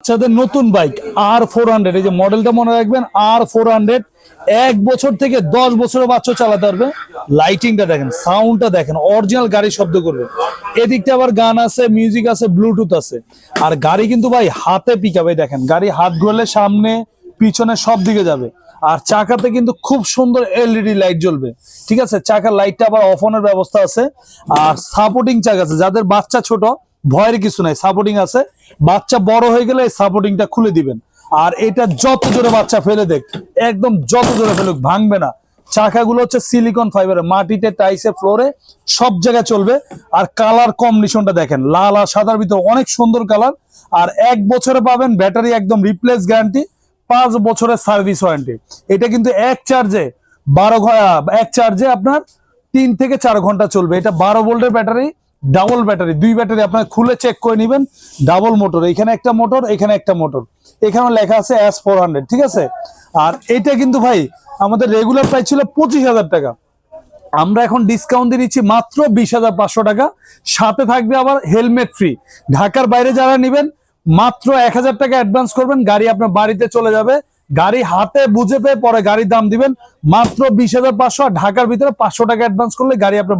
বাচ্চাদের নতুন বাইক আর four hundred এই যে মডেলটা মনে রাখবেন আর ফোর হান্ড্রেড এক বছর থেকে দশ বছরের বাচ্চা চালাতে পারবে। লাইটিংটা দেখেন সাউন্ডটা দেখেন অরিজিনাল গাড়ি শব্দ করবে। এদিকটা আবার গান আছে মিউজিক আছে ব্লুটুথ আছে। আর গাড়ি কিন্তু ভাই, হাতে পিকাবে দেখেন, গাড়ি হাত ঘুরলে সামনে, পিছনে সব দিকে যাবে। আর চাকাতে কিন্তু খুব সুন্দর এলইডি লাইট জ্বলবে। ঠিক আছে? চাকার লাইটটা আবার অফ অনের ব্যবস্থা আছে। আর সাপোর্টিং চাকা আছে, যাদের বাচ্চা ছোট ভয়ের কিছু নাই সাপোর্টিং আছে। বাচ্চা বড় হয়ে গেলে সাপোর্টিংটা খুলে দিবেন। আর এটা যত জোরে বাচ্চা ফেলে দেখ, একদম যত জোরে ফেলুক, ভাঙবে না। চাকাগুলো হচ্ছে সিলিকন ফাইবারে মাটিতে টাইসে ফ্লোরে সব জায়গায় চলবে। আর কালার কম্বিনেশনটা দেখেন, লাল আর সাদার ভিতরে অনেক সুন্দর কালার আর এক বছরে পাবেন ব্যাটারি একদম রিপ্লেস গ্যারান্টি পাঁচ বছরের সার্ভিস ওয়ারেন্টি এটা কিন্তু এক চার্জে বারো এক চার্জে আপনার তিন থেকে চার ঘণ্টা চলবে। এটা বারো ভোল্টের ব্যাটারি ডাবল ব্যাটারি, দুই ব্যাটারি আপনার খুলে চেক করে নেবেন ডাবল মোটর এখানে একটা মোটর এখানে একটা মোটর এখানে লেখা আছে এস ফোর ঠিক আছে? আর এটা কিন্তু ভাই, আমাদের রেগুলার প্রাইস ছিল পঁচিশ হাজার টাকা। আমরা এখন ডিসকাউন্ট দিয়ে দিচ্ছি মাত্র বিশ হাজার পাঁচশো টাকা। সাথে থাকবে আবার হেলমেট ফ্রি ঢাকার বাইরে যারা নেবেন, মাত্র এক হাজার টাকা অ্যাডভান্স করবেন, গাড়ি আপনার বাড়িতে চলে যাবে। গাড়ি হাতে বুঝে পেয়ে পরে গাড়ির দাম দিবেন মাত্র বিশ হাজার পাঁচশো, আর ঢাকার ভিতরে পাঁচশো টাকা অ্যাডভান্স করলে গাড়ি আপনার